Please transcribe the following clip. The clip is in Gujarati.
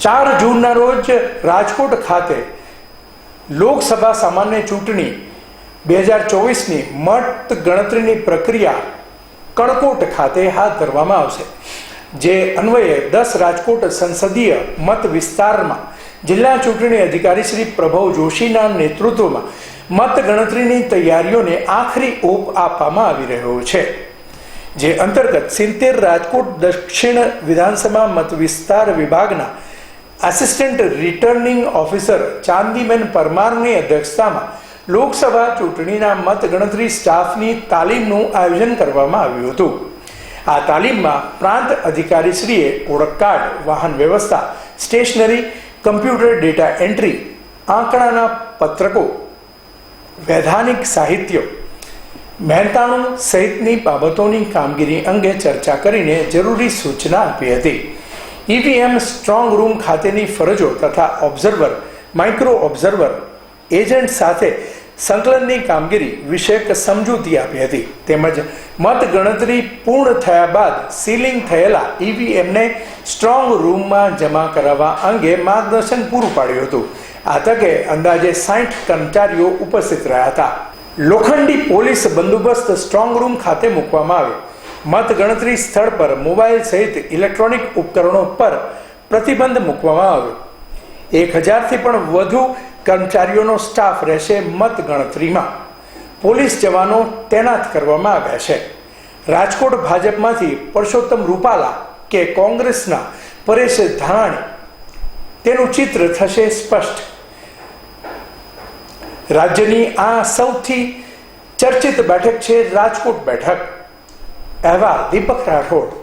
ચાર જૂનના રોજ રાજકોટ ખાતે લોકસભા સામાન્ય ચૂંટણી બે હજાર ચોવીસની મત ગણતરીની પ્રક્રિયા કણકોટ ખાતે હાથ ધરવામાં આવશે. જે અન્વયે દસ રાજકોટ સંસદીય મત વિસ્તારમાં જિલ્લા ચૂંટણી અધિકારી શ્રી પ્રભવ જોશીના નેતૃત્વમાં મત ગણતરીની તૈયારીઓને આખરી ઓપ આપવામાં આવી રહ્યો છે. જે અંતર્ગત સિત્તેર રાજકોટ દક્ષિણ વિધાનસભા મત વિસ્તાર વિભાગના આસિસ્ટન્ટ રિટર્નિંગ ઓફિસર ચાંદીબેન પરમારની અધ્યક્ષતામાં લોકસભા ચૂંટણીના મતગણતરી સ્ટાફની તાલીમનું આયોજન કરવામાં આવ્યું હતું. આ તાલીમમાં પ્રાંત અધિકારીશ્રીએ ઓળખ કાર્ડ, વાહન વ્યવસ્થા, સ્ટેશનરી, કમ્પ્યુટર ડેટા એન્ટ્રી, આંકડાના પત્રકો, વૈધાનિક સાહિત્ય, મહેનતાણું સહિતની બાબતોની કામગીરી અંગે ચર્ચા કરીને જરૂરી સૂચના આપી હતી. ઈવીએમ સ્ટ્રોંગ રૂમ ખાતેની ફરજો તથા ઓબ્ઝર્વર માઇક્રો ઓબ્ઝર્વર એજન્ટ સાથે સંકલનની કામગીરી વિષયક સમજૂતી આપી હતી. તેમજ મતગણતરી પૂર્ણ થયા બાદ સીલિંગ થયેલા ઈવીએમને સ્ટ્રોંગ રૂમમાં જમા કરાવવા અંગે માર્ગદર્શન પૂરું પાડ્યું હતું. આ તકે અંદાજે સાઠ કર્મચારીઓ ઉપસ્થિત રહ્યા હતા. લોખંડી પોલીસ બંદોબસ્ત સ્ટ્રોંગ રૂમ ખાતે મૂકવામાં આવ્યો મત ગણતરી સ્થળ પર મોબાઈલ સહિત ઇલેક્ટ્રોનિક ઉપકરણો પર પ્રતિબંધ મૂકવામાં આવ્યો. એક હજારથી પણ વધુ કર્મચારીઓનો સ્ટાફ રહેશે મત ગણતરીમાં પોલીસ જવાનો તૈનાત કરવામાં આવ્યા છે. રાજકોટ ભાજપમાંથી પરસોત્તમ રૂપાલા કે કોંગ્રેસના પરેશ ધાનાણી. તેનું ચિત્ર થશે સ્પષ્ટ. રાજ્યની આ સૌથી ચર્ચિત બેઠક છે રાજકોટ બેઠક. અહેવાલ દીપક રાઠોડ